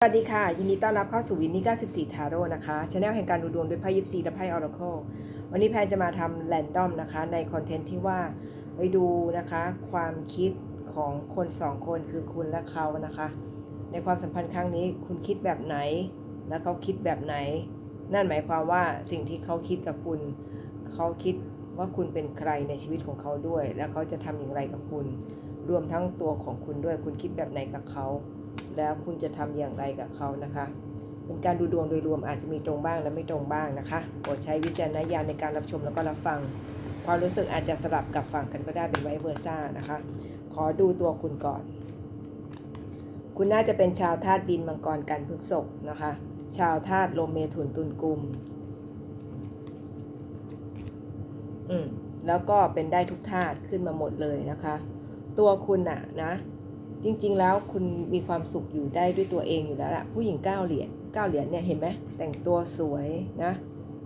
สวัสดีค่ะ ยินดีต้อนรับเข้าสู่วินนี่94 ทาโร่นะคะช anel แห่งการดูดวงด้วยไพ่ยิปซีและไพ่ออร์เคิลวันนี้แพนจะมาทำแรนดอมนะคะ ในคอนเทนต์ที่ว่าไปดูนะคะ ความคิดของคนสองคนคือคุณและเขานะคะ ในความสัมพันธ์ครั้งนี้คุณคิดแบบไหน แล้วเขาคิดแบบไหน นั่นหมายความว่าสิ่งที่เขาคิดกับคุณ เขาคิดว่าคุณเป็นใครในชีวิตของเขาด้วย แล้วเขาจะทำอย่างไรกับคุณ รวมทั้งตัวของคุณด้วย คุณคิดแบบไหนกับเขา แล้วคุณจะทำอย่างไรกับเขานะคะ เป็นการดูดวงโดยรวมอาจจะมีตรงบ้างและไม่ตรงบ้างนะคะโปรดใช้วิจารณญาณในการรับชมแล้วก็รับฟังความรู้สึกอาจจะสลับกับฝั่งกันก็ได้เป็นไวเวอร์ซ่านะคะ ขอดูตัวคุณก่อน คุณน่าจะเป็นชาวธาตุดินมังกรกันพฤกษกนะคะ ชาวธาตุลมเมถุนตุลกุมอืมแล้วก็เป็นได้ทุกธาตุขึ้นมาหมดเลยนะคะ ตัวคุณน่ะนะ จริงๆ แล้วคุณมีความสุขอยู่ได้ด้วยตัวเองอยู่แล้วล่ะ ผู้หญิงเก้าเหรียญเก้าเหรียญเนี่ยเห็นไหมแต่งตัวสวยนะ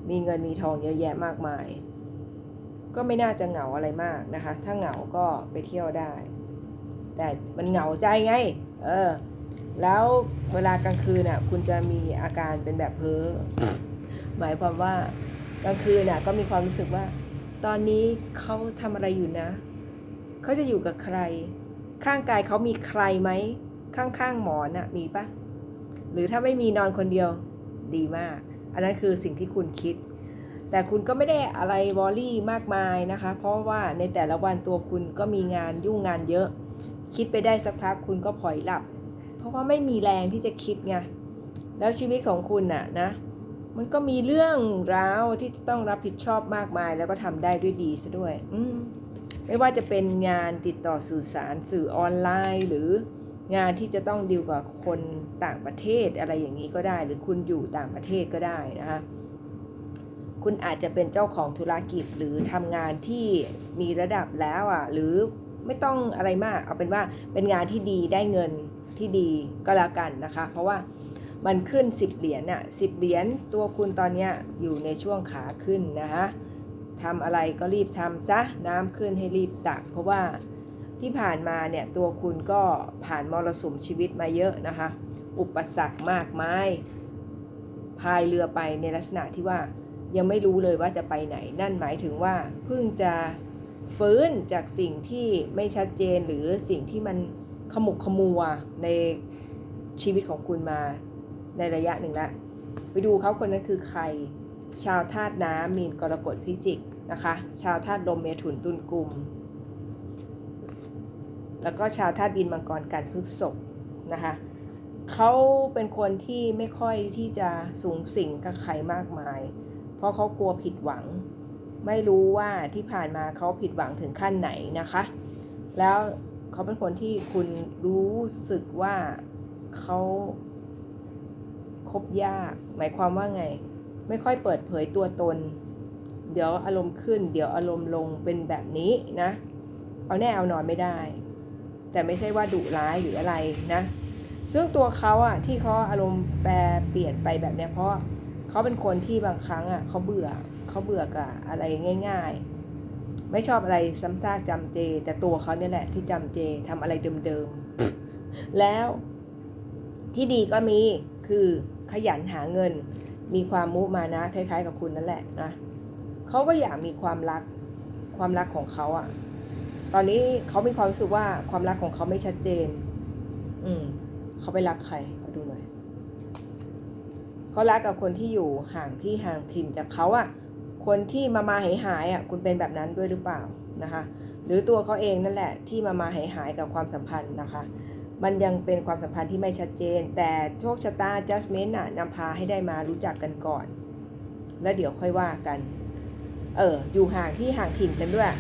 มีเงินมีทองเยอะแยะมากมาย ก็ไม่น่าจะเหงาอะไรมากนะคะ ถ้าเหงาก็ไปเที่ยวได้ แต่มันเหงาใจไง เออ แล้วเวลากลางคืนน่ะ คุณจะมีอาการเป็นแบบเพ้อ หมายความว่ากลางคืนน่ะ ก็มีความรู้สึกว่า ตอนนี้เขาทำอะไรอยู่นะ เขาจะอยู่กับใคร ข้างกายเขามีใครไหม ข้างๆหมอนน่ะมีปะหรือถ้าไม่มีนอนคนเดียวดีมาก อันนั้นคือสิ่งที่คุณคิด แต่คุณก็ไม่ได้อะไรวอรี่มากมายนะคะ เพราะว่าในแต่ละวันตัวคุณก็มีงานยุ่งงานเยอะ คิดไปได้สักพักคุณก็พลอยหลับ เพราะว่าไม่มีแรงที่จะคิดไง แล้วชีวิตของคุณน่ะนะ มันก็มีเรื่องราวที่จะต้องรับผิดชอบมากมาย แล้วก็ทำได้ด้วยดีซะด้วย อืม ไม่ว่าจะเป็นงานติดต่อสื่อสารสื่อออนไลน์ หรืองานที่จะต้องดีลกับคนต่างประเทศอะไรอย่างนี้ก็ได้ หรือคุณอยู่ต่างประเทศก็ได้นะคะคุณอาจจะเป็นเจ้าของธุรกิจหรือทำงานที่มีระดับแล้วอะหรือไม่ต้องอะไรมากเอาเป็นว่าเป็นงานที่ดีได้เงินที่ดีก็แล้วกันนะคะ เพราะว่ามันขึ้น 10 เหรียญน่ะสิเหรียญตัวคุณตอนนี้อยู่ในช่วงขาขึ้นนะคะ ทำอะไรก็รีบทำซะน้ำขึ้นให้รีบตัก เพราะว่าที่ผ่านมาเนี่ยตัวคุณก็ผ่านมรสุมชีวิตมาเยอะนะคะ อุปสรรคมากมายพายเรือไปในลักษณะที่ว่ายังไม่รู้เลยว่าจะไปไหน นั่นหมายถึงว่าเพิ่งจะฟื้นจากสิ่งที่ไม่ชัดเจนหรือสิ่งที่มันขมุกขมัวในชีวิตของคุณมาในระยะหนึ่งละ ไปดูเขาคนนั้นคือใคร ชาวธาตุน้ำมีนกรกฎพิจิก นะคะ ชาวธาตุลมเมถุนตุลกุมแล้วก็ชาวธาตุดินมังกรกันพฤษภนะคะเขาเป็นคนที่ไม่ค่อยที่จะสูงสิงกับใครมากมาย เพราะเขากลัวผิดหวัง ไม่รู้ว่าที่ผ่านมาเขาผิดหวังถึงขั้นไหนนะคะ แล้วเขาเป็นคนที่คุณรู้สึกว่าเขาคบยาก หมายความว่าไง ไม่ค่อยเปิดเผยตัวตน เดี๋ยวอารมณ์ขึ้น เดี๋ยวอารมณ์ลงเป็นแบบนี้นะ เอาแน่เอานอนไม่ได้ แต่ไม่ใช่ว่าดุร้ายหรืออะไรนะ ซึ่งตัวเขาอะที่เขาอารมณ์แปรเปลี่ยนไปแบบเนี้ยเพราะเขาเป็นคนที่บางครั้งอะเขาเบื่อเขาเบื่อกับอะไรง่าย ๆ ไม่ชอบอะไรซ้ำซากจำเจ แต่ตัวเขาเนี่ยแหละที่จำเจทำอะไรเดิมๆแล้วที่ดีก็มีคือขยันหาเงิน มีความมุมานะคล้ายๆกับคุณนั่นแหละนะ เขาก็อยากมีความรักความรักของเขาอะตอนนี้เขามีความรู้สึกว่าความรักของเขาไม่ชัดเจน อืมเขาไปรักใครขอดูหน่อยเขารักกับคนที่อยู่ห่างที่ห่างถิ่นจากเขาอะคนที่มามาหายหายอะคุณเป็นแบบนั้นด้วยหรือเปล่านะคะ หรือตัวเขาเองนั่นแหละที่มามาหายหายกับความสัมพันธ์นะคะ มันยังเป็นความสัมพันธ์ที่ไม่ชัดเจน แต่โชคชะตา adjustment น่ะนำพาให้ได้มารู้จักกันก่อน แล้วเดี๋ยวค่อยว่ากัน เอออยู่ห่างที่ห่างถิ่นกันด้วย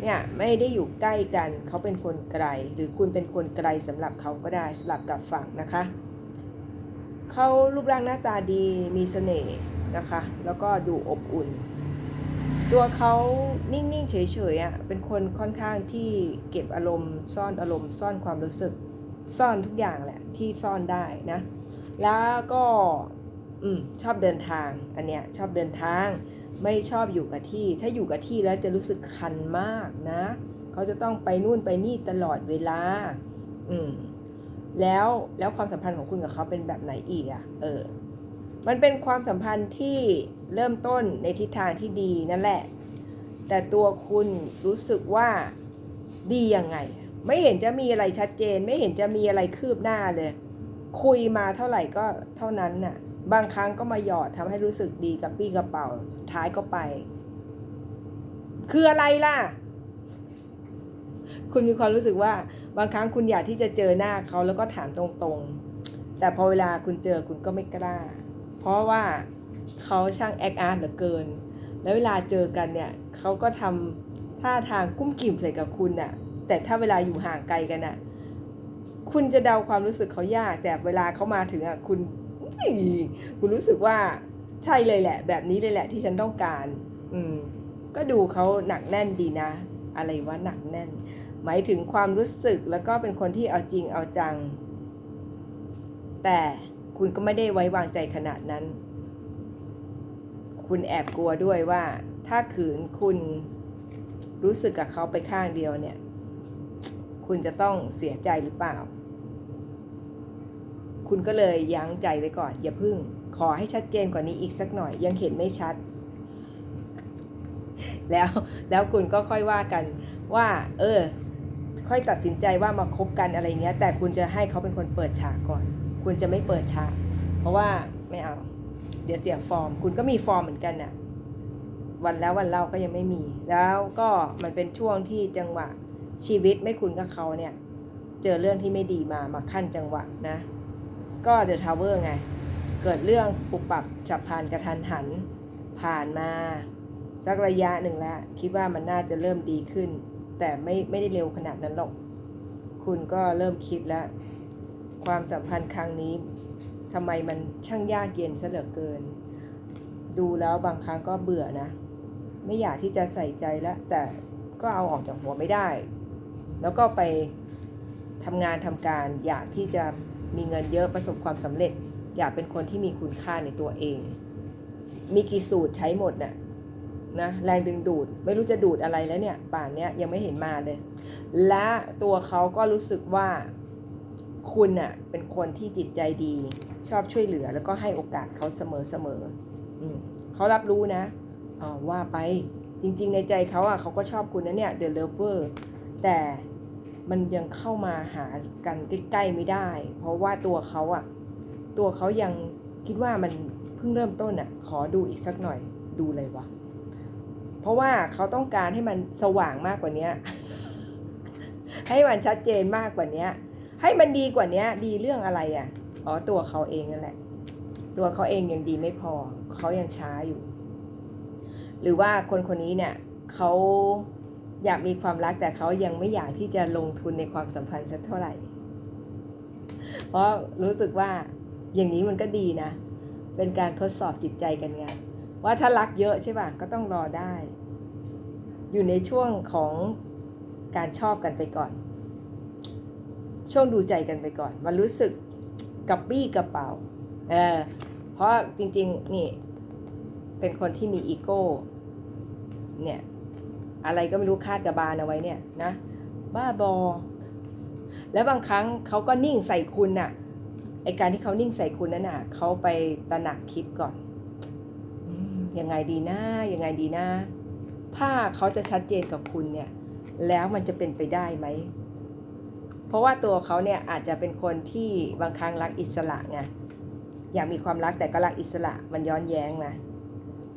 เนี่ยไม่ได้อยู่ใกล้กันเขาเป็นคนไกล หรือคุณเป็นคนไกลสำหรับเขาก็ได้สลับกับฝั่งนะคะเขารูปร่างหน้าตาดีมีเสน่ห์นะคะ แล้วก็ดูอบอุ่น ตัวเขานิ่งๆเฉยๆอะเป็นคนค่อนข้างที่เก็บอารมณ์ ซ่อนอารมณ์ซ่อนความรู้สึกซ่อนทุกอย่างแหละที่ซ่อนได้นะ แล้วก็ อืม ชอบเดินทาง อันเนี้ยชอบเดินทาง ไม่ชอบอยู่กับที่ ถ้าอยู่กับที่แล้วจะรู้สึกคันมากนะ เขาจะต้องไปนู่นไปนี่ตลอดเวลา อืม แล้วแล้วความสัมพันธ์ของคุณกับเขาเป็นแบบไหนอีกอะ่ะ เออ มันเป็นความสัมพันธ์ที่เริ่มต้นในทิศทางที่ดีนั่นแหละ แต่ตัวคุณรู้สึกว่าดียังไง ไม่เห็นจะมีอะไรชัดเจน ไม่เห็นจะมีอะไรคืบหน้าเลย คุยมาเท่าไหร่ก็เท่านั้นน่ะ บางครั้งก็มาหยอดทำให้รู้สึกดีกับปี้กระเป๋าสุดท้ายก็ไป คืออะไรล่ะ คุณมีความรู้สึกว่า บางครั้งคุณอยากที่จะเจอหน้าเขาแล้วก็ถามตรงๆ แต่พอเวลาคุณเจอคุณก็ไม่กล้า เพราะว่าเขาช่างแอคอาร์ตเหลือเกิน แล้วเวลาเจอกันเนี่ยเขาก็ทำท่าทางกุ้มกิ่มใส่กับคุณน่ะ แต่ถ้าเวลาอยู่ห่างไกลกันน่ะ คุณจะเดาความรู้สึกเขายาก แต่เวลาเขามาถึงอะคุณ คุณรู้สึกว่าใช่เลยแหละ แบบนี้เลยแหละที่ฉันต้องการ อืม ก็ดูเขาหนักแน่นดีนะ อะไรว่าหนักแน่น หมายถึงความรู้สึกแล้วก็เป็นคนที่เอาจริงเอาจัง แต่คุณก็ไม่ได้ไว้วางใจขนาดนั้น คุณแอบกลัวด้วยว่า ถ้าขืนคุณรู้สึกกับเขาไปข้างเดียวเนี่ย คุณจะต้องเสียใจหรือเปล่า คุณก็เลยยั้งใจไว้ก่อน อย่าพึ่ง ขอให้ชัดเจนกว่านี้อีกสักหน่อย ยังเห็นไม่ชัด แล้วแล้วคุณก็ค่อยว่ากันว่า เออ ค่อยตัดสินใจว่ามาคบกันอะไรเงี้ย แต่คุณจะให้เขาเป็นคนเปิดฉากก่อน คุณจะไม่เปิดฉาก เพราะว่าไม่เอา เดี๋ยวเสียฟอร์ม คุณก็มีฟอร์มเหมือนกันน่ะ วันแล้ววันเล่าก็ยังไม่มี แล้วก็มันเป็นช่วงที่จังหวะชีวิตไม่คุณกับเขาเนี่ย เจอเรื่องที่ไม่ดีมามาขั้นจังหวะนะ ก็เดอะทาวเวอร์ไง เกิดเรื่องปุบปับฉับพลันกระทันหัน ผ่านมา สักระยะหนึ่งแล้ว คิดว่ามันน่าจะเริ่มดีขึ้น แต่ไม่ไม่ได้เร็วขนาดนั้นหรอก คุณก็เริ่มคิดแล้ว ความสัมพันธ์ครั้งนี้ทำไมมันช่างยากเย็นซะเหลือเกิน ดูแล้วบางครั้งก็เบื่อนะ ไม่อยากที่จะใส่ใจแล้ว แต่ก็เอาออกจากหัวไม่ได้ แล้วก็ไปทำงานทำการอยากที่จะ มีเงินเยอะประสบความสำเร็จ อยากเป็นคนที่มีคุณค่าในตัวเอง มีกี่สูตรใช้หมดน่ะนะแรงดึงดูดไม่รู้จะดูดอะไรแล้วเนี่ย ป่านเนี้ยยังไม่เห็นมาเลย และตัวเขาก็รู้สึกว่าคุณน่ะเป็นคนที่จิตใจดี ชอบช่วยเหลือแล้วก็ให้โอกาสเขาเสมอเสมออมเขารับรู้นะว่าไปจริง ๆ ในใจเขาอะเขาก็ชอบคุณนะเนี่ย The Lover แต่ มันยังเข้ามาหากันใกล้ๆไม่ได้ เพราะว่าตัวเขาอะตัวเขายังคิดว่ามันเพิ่งเริ่มต้นอะขอดูอีกสักหน่อยดูเลยวะเพราะว่าเขาต้องการให้มันสว่างมากกว่านี้ให้มันชัดเจนมากกว่านี้ให้มันดีกว่านี้ดีเรื่องอะไรอะอ๋อตัวเขาเองนั่นแหละ ตัวเขาเองยังดีไม่พอเขายังช้าอยู่ หรือว่าคนคนนี้เนี่ยเขา อยากมีความรักแต่เขายังไม่อยากที่จะลงทุนในความสัมพันธ์สักเท่าไหร่ เพราะรู้สึกว่าอย่างนี้มันก็ดีนะ เป็นการทดสอบจิตใจกันไงว่าถ้ารักเยอะใช่ป่ะก็ต้องรอได้ อยู่ในช่วงของการชอบกันไปก่อน ช่วงดูใจกันไปก่อน มันรู้สึกกับปี้กระเป๋าเออเพราะจริง ๆ นี่ เป็นคนที่มีอีโก้ เนี่ย อะไรก็ไม่รู้คาดกระบาลเอาไว้เนี่ยนะบ้าบอ แล้วบางครั้งเขาก็นิ่งใส่คุณน่ะไอการที่เขานิ่งใส่คุณนั่นน่ะเขาไปตระหนักคิดก่อนอยังไงดีนะยังไงดีนะ ถ้าเขาจะชัดเจนกับคุณเนี่ย แล้วมันจะเป็นไปได้ไหมเพราะว่าตัวเขาเนี่ยอาจจะเป็นคนที่บางครั้งรักอิสระไงอยากมีความรักแต่ก็รักอิสระมันย้อนแย้งนะ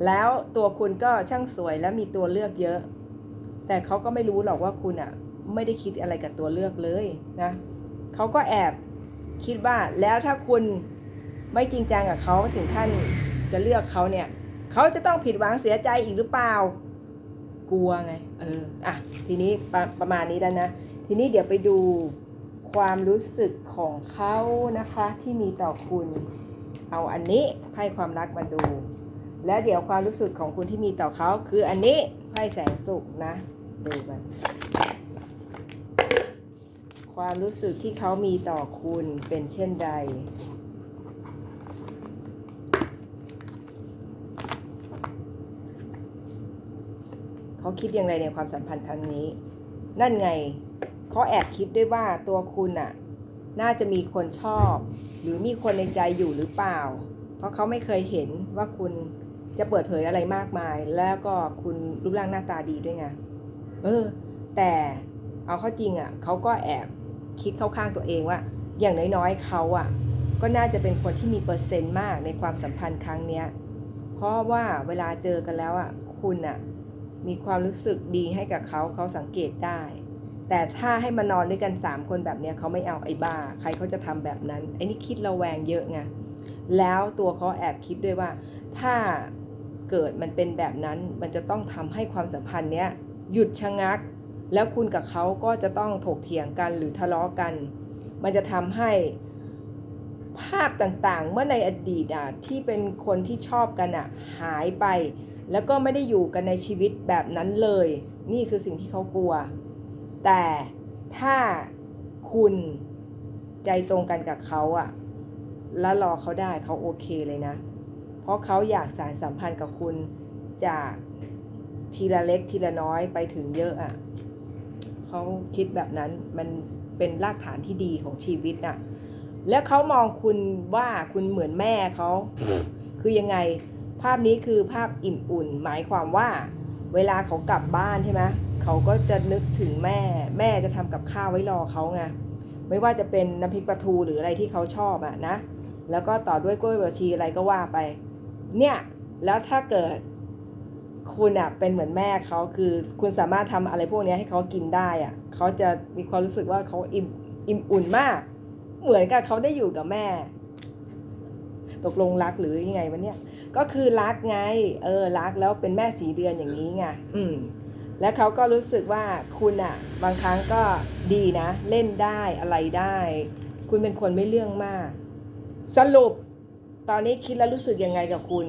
แล้วตัวคุณก็ช่างสวยและมีตัวเลือกเยอะ แต่เขาก็ไม่รู้หรอกว่าคุณอะไม่ได้คิดอะไรกับตัวเลือกเลยนะเขาก็แอบคิดว่าแล้วถ้าคุณไม่จริงจังกับเขาถึงขั้นจะเลือกเขาเนี่ยเขาจะต้องผิดหวังเสียใจอีกหรือเปล่า กลัวไง เอออะทีนี้ประประมาณนี้แล้วนะ ทีนี้เดี๋ยวไปดูความรู้สึกของเขานะคะ ที่มีต่อคุณ เอาอันนี้ไพ่ความรักมาดู แล้วเดี๋ยวความรู้สึกของคุณที่มีต่อเขาคืออันนี้ไพ่แสงสุขนะ ดูกัน ความรู้สึกที่เขามีต่อคุณเป็นเช่นใดเขาคิดอย่างไรในความสัมพันธ์ครั้งนี้ นั่นไงเขาแอบคิดด้วยว่าตัวคุณอะน่าจะมีคนชอบ หรือมีคนในใจอยู่หรือเปล่า เพราะเขาไม่เคยเห็นว่าคุณจะเปิดเผยอะไรมากมาย แล้วก็คุณรูปร่างหน้าตาดีด้วยไง เออ แต่เอาเข้าจริงอะ่ะเขาก็แอบคิดเข้าข้างตัวเองว่า อย่างน้อยๆเขาอะ่ะ ก็น่าจะเป็นคนที่มีเปอร์เซ็นต์มากในความสัมพันธ์ครั้งเนี้ย เพราะว่าเวลาเจอกันแล้วอะ่ะ คุณอะ่ะ มีความรู้สึกดีให้กับเขาเขาสังเกตได้ แต่ถ้าให้มานอนด้วยกันสามคนแบบเนี้ยเขาไม่เอาไอ้บ้า ใครเขาจะทำแบบนั้น ไอ้นี่คิดระแวงเยอะไงแล้วตัวเขาแอบคิดด้วยว่า ถ้าเกิดมันเป็นแบบนั้นมันจะต้องทำให้ความสัมพันธ์เนี้ย หยุดชะงัก แล้วคุณกับเขาก็จะต้องถกเถียงกันหรือทะเลาะกัน มันจะทำให้ภาพต่างๆ เมื่อในอดีตอะที่เป็นคนที่ชอบกันอะหายไป แล้วก็ไม่ได้อยู่กันในชีวิตแบบนั้นเลย นี่คือสิ่งที่เขากลัว แต่ถ้าคุณใจตรงกันกับเขาอะแล้วรอเขาได้เขาโอเคเลยนะ เพราะเขาอยากสานสัมพันธ์กับคุณจาก ทีละเล็กทีละน้อยไปถึงเยอะอะเขาคิดแบบนั้นมันเป็นรากฐานที่ดีของชีวิตน่ะ แล้วเขามองคุณว่าคุณเหมือนแม่เขาคือยังไงภาพนี้คือภาพอิ่มอุ่น หมายความว่า เวลาเขากลับบ้านใช่ไหมเขาก็จะนึกถึงแม่ แม่จะทำกับข้าวไว้รอเขาไงไม่ว่าจะเป็นน้ำพริกปลาทูหรืออะไรที่เขาชอบอะนะแล้วก็ต่อด้วยกล้วยบวชีอะไรก็ว่าไป เนี่ย แล้วถ้าเกิด คุณอะเป็นเหมือนแม่เขาคือคุณสามารถทำอะไรพวกนี้ให้เขากินได้อะเขาจะมีความรู้สึกว่าเขาอิ่มอิ่มอุ่นมาก เหมือนกับเขาได้อยู่กับแม่ ตกลงรักหรือยังไงวะเนี่ยก็คือรักไง เออรักแล้วเป็นแม่สีเดือนอย่างนี้ไงอืมแล้วเขาก็รู้สึกว่าคุณอะบางครั้งก็ดีนะ เล่นได้อะไรได้ คุณเป็นคนไม่เรื่องมาก สรุป ตอนนี้คิดแล้วรู้สึกยังไงกับคุณ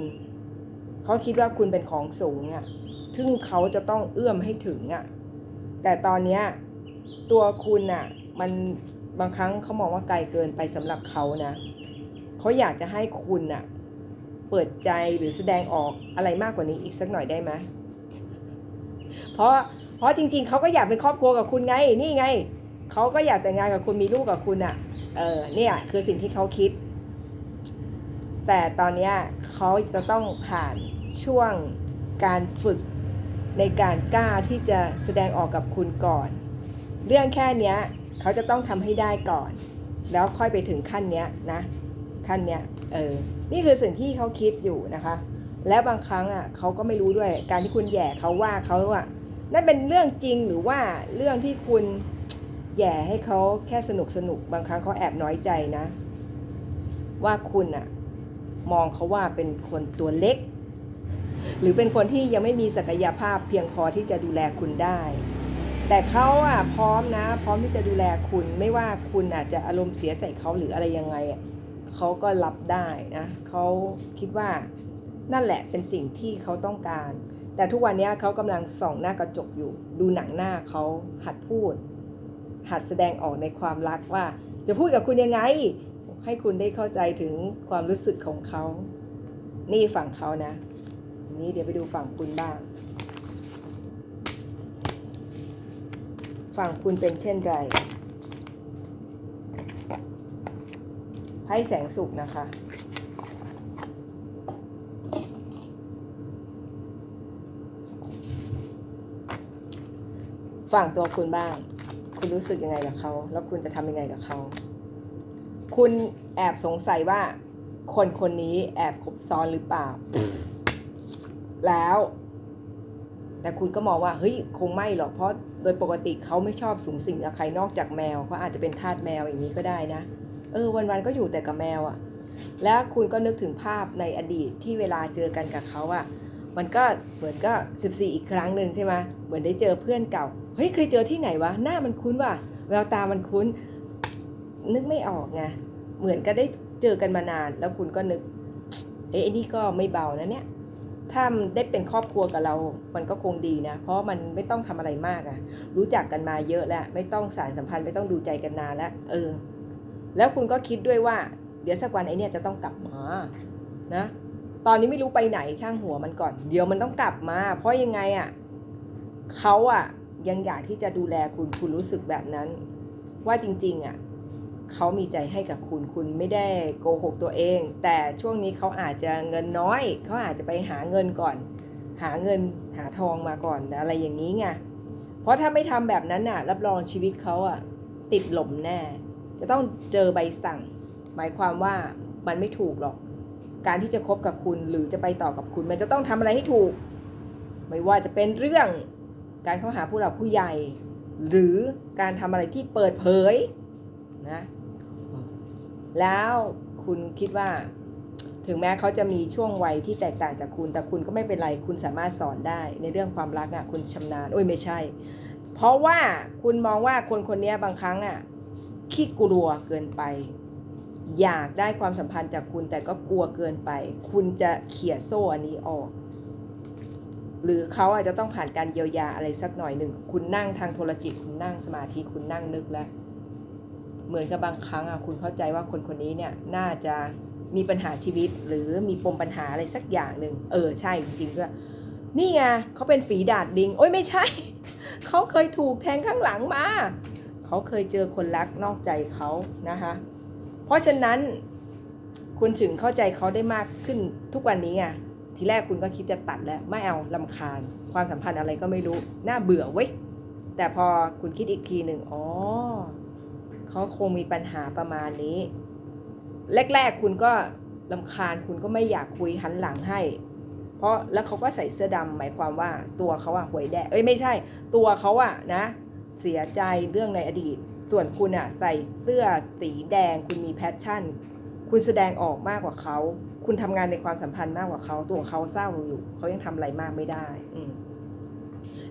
เขาคิดว่าคุณเป็นของสูงอะซึ่งเขาจะต้องเอื้อมให้ถึงอะแต่ตอนเนี้ยตัวคุณอะมันบางครั้งเขามองว่าไกลเกินไปสำหรับเขานะเขาอยากจะให้คุณอะเปิดใจหรือแสดงออกอะไรมากกว่านี้อีกสักหน่อยได้ไหมเพราะเพราะจริง ๆเขาก็อยากเป็นครอบครัวกับคุณไง นี่ไงเขาก็อยากแต่งงานกับคุณมีลูกกับคุณอะ่ะ เออเนี่ยคือสิ่งที่เขาคิด แต่ตอนเนี้ยเขาจะต้องผ่าน ช่วงการฝึกในการกล้าที่จะแสดงออกกับคุณก่อน เรื่องแค่เนี้ยเขาจะต้องทำให้ได้ก่อน แล้วค่อยไปถึงขั้นเนี้ยนะขั้นเนี้ยเออนี่คือสิ่งที่เขาคิดอยู่นะคะ และบางครั้งอะเขาก็ไม่รู้ด้วยการที่คุณแย่เขาว่าเขาว่านั่นเป็นเรื่องจริงหรือว่าเรื่องที่คุณแย่ให้เขาแค่สนุกสนุกบางครั้งเขาแอบน้อยใจนะ ว่าคุณอะมองเขาว่าเป็นคนตัวเล็ก หรือเป็นคนที่ยังไม่มีศักยภาพเพียงพอที่จะดูแลคุณได้ แต่เขาอะพร้อมนะ พร้อมที่จะดูแลคุณไม่ว่าคุณอาจจะอารมณ์เสียใส่เขาหรืออะไรยังไงอะเขาก็รับได้นะเขาคิดว่านั่นแหละเป็นสิ่งที่เขาต้องการ แต่ทุกวันนี้เขากำลังส่องหน้ากระจกอยู่ ดูหนังหน้าเขาหัดพูด หัดแสดงออกในความรักว่า จะพูดกับคุณยังไง ให้คุณได้เข้าใจถึงความรู้สึกของเขา นี่ฝั่งเขานะ นี้เดี๋ยวไปดูฝั่งคุณบ้าง ฝั่งคุณเป็นเช่นไรไพ่แสงสุขนะคะ ฝั่งตัวคุณบ้าง คุณรู้สึกยังไงกับเขา แล้วคุณจะทำยังไงกับเขา คุณแอบสงสัยว่าคนคนนี้แอบคบซ้อนหรือเปล่า แล้ว แต่คุณก็มองว่าเฮ้ยคงไม่หรอกเพราะโดยปกติเขาไม่ชอบสูงสิงกับใครนอกจากแมวเขาอาจจะเป็นทาสแมวอย่างนี้ก็ได้นะ เออวันๆก็อยู่แต่กับแมวอะ่ะ แล้วคุณก็นึกถึงภาพในอดีตที่เวลาเจอกันกับเขาอะ่ะมันก็เหมือนก็ 14 อีกครั้งหนึ่งใช่ไหมเหมือนได้เจอเพื่อนเก่า เฮ้ยเคยเจอที่ไหนวะ หน้ามันคุ้นว่ะ แววตามันคุ้น นึกไม่ออกไง เหมือนก็ได้เจอกันมานาน แล้วคุณก็นึก เอ๊ะนี่ก็ไม่เบานะเนี่ย ถ้าได้เป็นครอบครัวกับเรา มันก็คงดีนะ เพราะมันไม่ต้องทำอะไรมากอะรู้จักกันมาเยอะแล้ว ไม่ต้องสารสัมพันธ์ไม่ต้องดูใจกันนานแล้ว เออ แล้วคุณก็คิดด้วยว่า เดี๋ยวสักวันไอ้เนี่ยจะต้องกลับมา นะ ตอนนี้ไม่รู้ไปไหนช่างหัวมันก่อน เดี๋ยวมันต้องกลับมา เพราะยังไงอะ่ะเขาอะยังอยากที่จะดูแลคุณ คุณรู้สึกแบบนั้น ว่าจริง ๆอะ เขามีใจให้กับคุณ คุณไม่ได้โกหกตัวเอง แต่ช่วงนี้เขาอาจจะเงินน้อย เขาอาจจะไปหาเงินก่อน หาเงินหาทองมาก่อนอะไรอย่างนี้ไง เพราะถ้าไม่ทำแบบนั้นน่ะ รับรองชีวิตเขาอะติดหล่มแน่ จะต้องเจอใบสั่ง หมายความว่ามันไม่ถูกหรอก การที่จะคบกับคุณหรือจะไปต่อกับคุณ มันจะต้องทำอะไรให้ถูก ไม่ว่าจะเป็นเรื่องการเข้าหาผู้หลักผู้ใหญ่ หรือการทำอะไรที่เปิดเผยนะ แล้วคุณคิดว่า ถึงแม้เขาจะมีช่วงวัยที่แตกต่างจากคุณ แต่คุณก็ไม่เป็นไร คุณสามารถสอนได้ ในเรื่องความรักอะ คุณชำนาญโอ้ยไม่ใช่ เพราะว่าคุณมองว่าคนคนนี้บางครั้งอะขี้กลัวเกินไป อยากได้ความสัมพันธ์จากคุณแต่ก็กลัวเกินไป คุณจะเขี่ยโซ่อันนี้ออกหรือเขาอาจจะต้องผ่านการเยียวยาอะไรสักหน่อยหนึ่ง คุณนั่งทางโทรจิต คุณนั่งสมาธิ คุณนั่งนึกแล้ว เหมือนกับบางครั้งอะคุณเข้าใจว่าคนคนนี้เนี่ยน่าจะมีปัญหาชีวิตหรือมีปมปัญหาอะไรสักอย่างหนึ่งเออใช่จริงๆด้วยนี่ไงเขาเป็นฝีดาดลิง โอ้ยไม่ใช่ เขาเคยถูกแทงข้างหลังมา เขาเคยเจอคนรักนอกใจเขานะคะ เพราะฉะนั้น คุณถึงเข้าใจเขาได้มากขึ้นทุกวันนี้ไงทีแรกคุณก็คิดจะตัดแล้ว ไม่เอาลำคาญ ความสัมพันธ์อะไรก็ไม่รู้ น่าเบื่อเว้ยแต่พอคุณคิดอีกทีหนึ่งอ๋อ เขาคงมีปัญหาประมาณนี้ แรก ๆ คุณก็ลำคาญคุณก็ไม่อยากคุยหันหลังให้ เพราะแล้วเขาก็ใส่เสื้อดำหมายความว่าตัวเขาอะหวยแดงเอ้ยไม่ใช่ ตัวเขาอะนะ เสียใจเรื่องในอดีต ส่วนคุณอะใส่เสื้อสีแดง คุณมีแพชชั่น คุณแสดงออกมากกว่าเขา คุณทำงานในความสัมพันธ์มากกว่าเขา ตัวเขาเศร้าอยู่เขายังทำอะไรมากไม่ได้ อื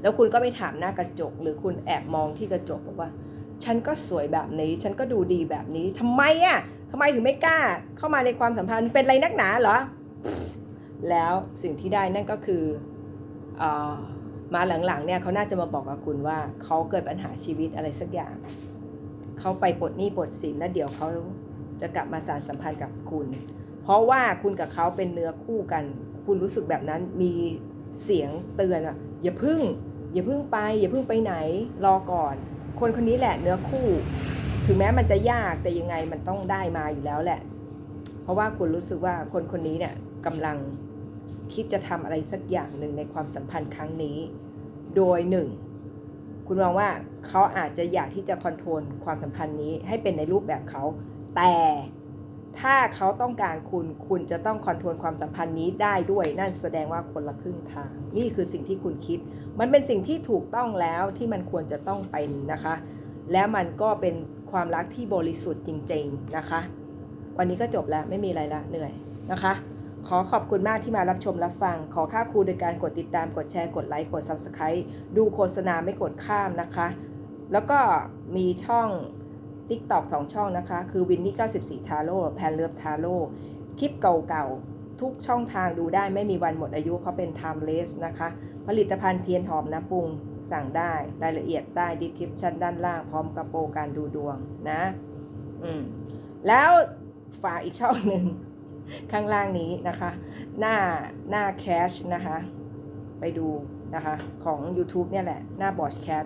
แล้วคุณก็ไปถามหน้ากระจก หรือคุณแอบมองที่กระจกบอกว่า ฉันก็สวยแบบนี้ ฉันก็ดูดีแบบนี้ทำไมอะทำไมถึงไม่กล้าเข้ามาในความสัมพันธ์เป็นไรนักหนาเหรอ แล้วสิ่งที่ได้นั่นก็คืออมาหลังๆเนี่ยเขาน่าจะมาบอกกับคุณว่าเขาเกิดปัญหาชีวิตอะไรสักอย่าง เขาไปปลดหนี้ปลดสินแล้วเดี๋ยวเขาจะกลับมาสานสัมพันธ์กับคุณ เพราะว่าคุณกับเขาเป็นเนื้อคู่กัน คุณรู้สึกแบบนั้นมีเสียงเตือนอะอย่าพึ่ง อย่าพึ่งไป อย่าพึ่งไปไหนรอก่อน คนคนนี้แหละเนื้อคู่ ถึงแม้มันจะยากแต่ยังไงมันต้องได้มาอยู่แล้วแหละ เพราะว่าคุณรู้สึกว่าคนคนนี้เนี่ยกำลังคิดจะทำอะไรสักอย่างหนึ่งในความสัมพันธ์ครั้งนี้ โดยหนึ่งคุณมองว่าเขาอาจจะอยากที่จะคอนโทรลความสัมพันธ์นี้ให้เป็นในรูปแบบเขาแต่ถ้าเขาต้องการคุณคุณจะต้องคอนโทรลความสัมพันธ์นี้ได้ด้วย นั่นแสดงว่าคนละครึ่งทาง นี่คือสิ่งที่คุณคิด มันเป็นสิ่งที่ถูกต้องแล้วที่มันควรจะต้องเป็นนะคะ แล้วมันก็เป็นความรักที่บริสุทธิ์จริง ๆนะคะ วันนี้ก็จบแล้วไม่มีอะไรละเหนื่อยนะคะ ขอขอบคุณมากที่มารับชมรับฟัง ขอค่าครูโดยการกดติดตามกดแชร์กดไลค์กด Subscribe ดูโฆษณาไม่กดข้ามนะคะ แล้วก็มีช่อง TikTok สองช่องนะคะ คือวินนี่94ทาโร่แพนเลิฟทาโร่คลิปเก่าๆทุกช่องทางดูได้ไม่มีวันหมดอายุเพราะเป็น timeless นะคะ ผลิตภัณฑ์เทียนหอมน้ำปรุงสั่งได้รายละเอียดใต้ดีคริปชั้นด้านล่างพร้อมกับโปรการดูดวงนะ อืม แล้วฝากอีกช่องหนึ่งข้างล่างนี้นะคะ หน้าหน้าแคชนะคะ ไปดูนะคะ ของ YouTube เนี่ยแหละ หน้าบอชแคท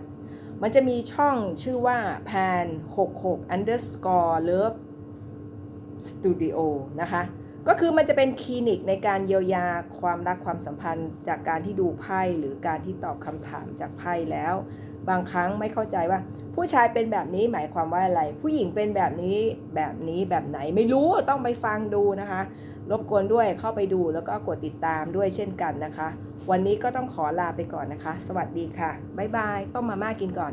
มันจะมีช่องชื่อว่าแพน66 underscore love studio นะคะ ก็คือมันจะเป็นคลินิกในการเยียวยาความรักความสัมพันธ์ จากการที่ดูไพ่หรือการที่ตอบคำถามจากไพ่แล้ว บางครั้งไม่เข้าใจว่า ผู้ชายเป็นแบบนี้หมายความว่าอะไร ผู้หญิงเป็นแบบนี้แบบนี้แบบไหนไม่รู้ต้องไปฟังดูนะคะ รบกวนด้วยเข้าไปดูแล้วก็กดติดตามด้วยเช่นกันนะคะ วันนี้ก็ต้องขอลาไปก่อนนะคะ สวัสดีค่ะบ๊ายบายต้มมาม่ากินก่อน